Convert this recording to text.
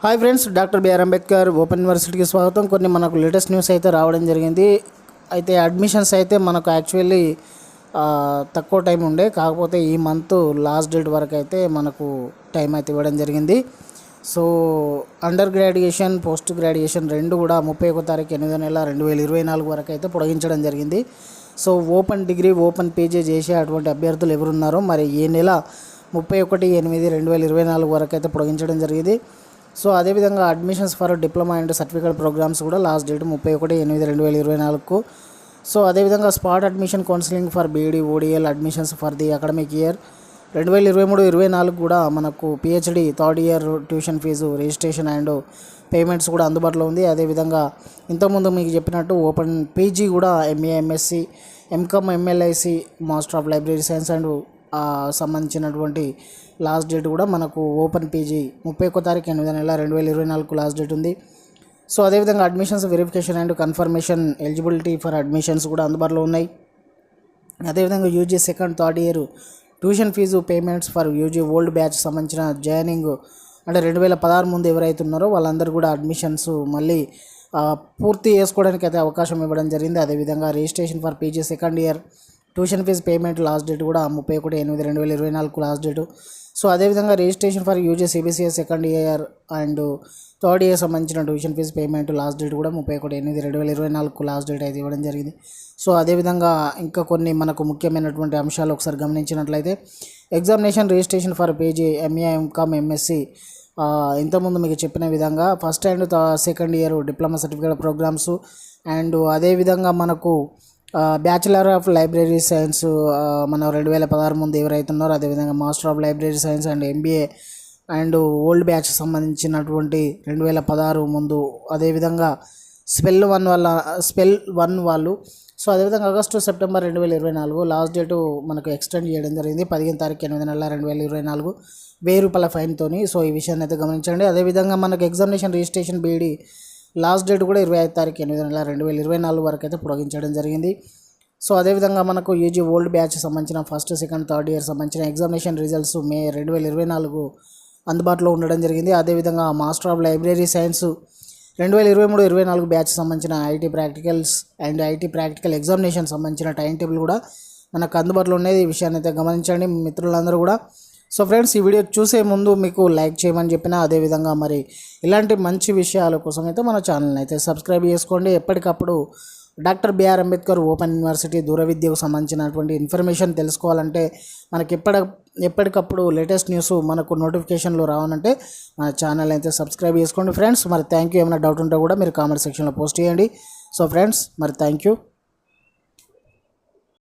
Hi friends doctor BR Ambedkar open యూనివర్సిటీకి స్వాగతం. కొన్ని మనకు లేటెస్ట్ న్యూస్ అయితే రావడం జరిగింది. అయితే అడ్మిషన్స్ అయితే మనకు యాక్చువల్లీ తక్కువ టైం ఉండే. కాకపోతే ఈ మంత్ లాస్ట్ డేట్ వరకు అయితే మనకు టైం అయితే ఇవ్వడం జరిగింది. So under graduation post graduation రెండు కూడా ముప్పై ఒక తారీఖు ఎనిమిదో నెల రెండు వేల ఇరవై నాలుగు వరకు అయితే పొడిగించడం జరిగింది. So open degree open PG చేసే అటువంటి అభ్యర్థులు ఎవరున్నారో మరి ఈ నెల ముప్పై ఒకటి ఎనిమిది రెండు వేల ఇరవై నాలుగు వరకు అయితే పొడిగించడం జరిగింది. సో అదేవిధంగా admissions for diploma and certificate programmes కూడా లాస్ట్ డేట్ ముప్పై ఒకటి ఎనిమిది రెండు వేల ఇరవై నాలుగుకు. సో అదేవిధంగా spot admission counselling for BEd ODL admissions for the academic year రెండు వేల ఇరవై మూడు ఇరవై నాలుగు కూడా మనకు PhD third year tuition fee registration and payments కూడా అందుబాటులో ఉంది. అదేవిధంగా ఇంతకుముందు మీకు చెప్పినట్టు ఓపెన్ పీజీ కూడా MA MSc MCom MLISc master of library science and సంబంధించినటువంటి లాస్ట్ డేట్ కూడా మనకు ఓపెన్ పీజీ ముప్పై ఒక్క తారీఖు ఎనిమిది నెల రెండు వేల ఇరవై నాలుగు లాస్ట్ డేట్ ఉంది. సో అదేవిధంగా admissions verification and confirmation eligibility for admissions కూడా అందుబాటులో ఉన్నాయి. అదేవిధంగా UG second third year tuition fee payments for UG old batch సంబంధించిన జాయినింగ్ అంటే రెండు వేల పదహారు ముందు ఎవరైతే ఉన్నారో వాళ్ళందరూ కూడా అడ్మిషన్స్ మళ్ళీ పూర్తి చేసుకోవడానికి అయితే అవకాశం ఇవ్వడం జరిగింది. అదేవిధంగా registration for PG second year tuition fee payment last date కూడా ముప్పై ఒకటి ఎనిమిది రెండు వేల ఇరవై నాలుగు లాస్ట్ డేటు. సో అదేవిధంగా registration for UG CBCS second year and third year సంబంధించిన tuition fee payment last date కూడా ముప్పై ఒకటి ఎనిమిది రెండు వేల ఇరవై నాలుగు లాస్ట్ డేట్ అయితే ఇవ్వడం జరిగింది. సో అదేవిధంగా ఇంకా కొన్ని మనకు ముఖ్యమైనటువంటి అంశాలు ఒకసారి గమనించినట్లయితే examination registration for PG MA MCom MSc ఇంతకుముందు మీకు చెప్పిన విధంగా first and second year diploma certificate programmes and అదేవిధంగా మనకు బ్యాచిలర్ ఆఫ్ లైబ్రరీ సైన్స్ మన రెండు వేల పదహారు ముందు ఎవరైతే ఉన్నారో అదేవిధంగా master of library science and MBA and old batch సంబంధించినటువంటి రెండు వేల పదహారు ముందు అదేవిధంగా స్పెల్ వన్ వల్ల స్పెల్ వన్ వాళ్ళు. సో అదేవిధంగా ఆగస్టు సెప్టెంబర్ రెండు వేల ఇరవై నాలుగు లాస్ట్ డేటు మనకు ఎక్స్టెండ్ చేయడం జరిగింది. పదిహేను తారీఖు ఎనిమిది నెలల రెండు వేల ఇరవై నాలుగు వెయ్యి రూపాయల ఫైన్తోని సో ఈ విషయాన్ని అయితే గమనించండి. అదేవిధంగా మనకు examination registration beedi last date కూడా ఇరవై ఐదు తారీఖు ఎనిమిది నెల రెండు వేల ఇరవై నాలుగు వరకు అయితే పొడిగించడం జరిగింది. సో అదేవిధంగా మనకు యూజీ ఓల్డ్ బ్యాచ్ సంబంధించిన ఫస్ట్ సెకండ్ థర్డ్ ఇయర్ సంబంధించిన ఎగ్జామినేషన్ రిజల్ట్స్ మే రెండు వేల ఇరవై నాలుగు అందుబాటులో ఉండడం జరిగింది. అదేవిధంగా మాస్టర్ ఆఫ్ లైబ్రరీ సైన్స్ రెండు వేల ఇరవై మూడు ఇరవై నాలుగు బ్యాచ్ సంబంధించిన IT practicals and IT practical examination సంబంధించిన టైం టేబుల్ కూడా మనకు అందుబాటులో ఉండేది ఈ విషయాన్ని అయితే గమనించండి. మిత్రులందరూ కూడా సో ఫ్రెండ్స్ ఈ వీడియో చూసే ముందు మీకు లైక్ చేయమని చెప్పిన అదేవిధంగా మరి ఇలాంటి మంచి విషయాల కోసం అయితే మన ఛానల్ని అయితే సబ్స్క్రైబ్ చేసుకోండి. ఎప్పటికప్పుడు doctor BR Ambedkar open university దూర విద్యకు సంబంధించినటువంటి ఇన్ఫర్మేషన్ తెలుసుకోవాలంటే మనకి ఎప్పటి ఎప్పటికప్పుడు లేటెస్ట్ న్యూస్ మనకు నోటిఫికేషన్లు రావాలంటే మన ఛానల్ అయితే సబ్స్క్రైబ్ చేసుకోండి. ఫ్రెండ్స్ మరి థ్యాంక్ యూ ఏమైనా డౌట్ ఉంటే కూడా మీరు కామెంట్ సెక్షన్లో పోస్ట్ చేయండి. సో ఫ్రెండ్స్ మరి థ్యాంక్ యూ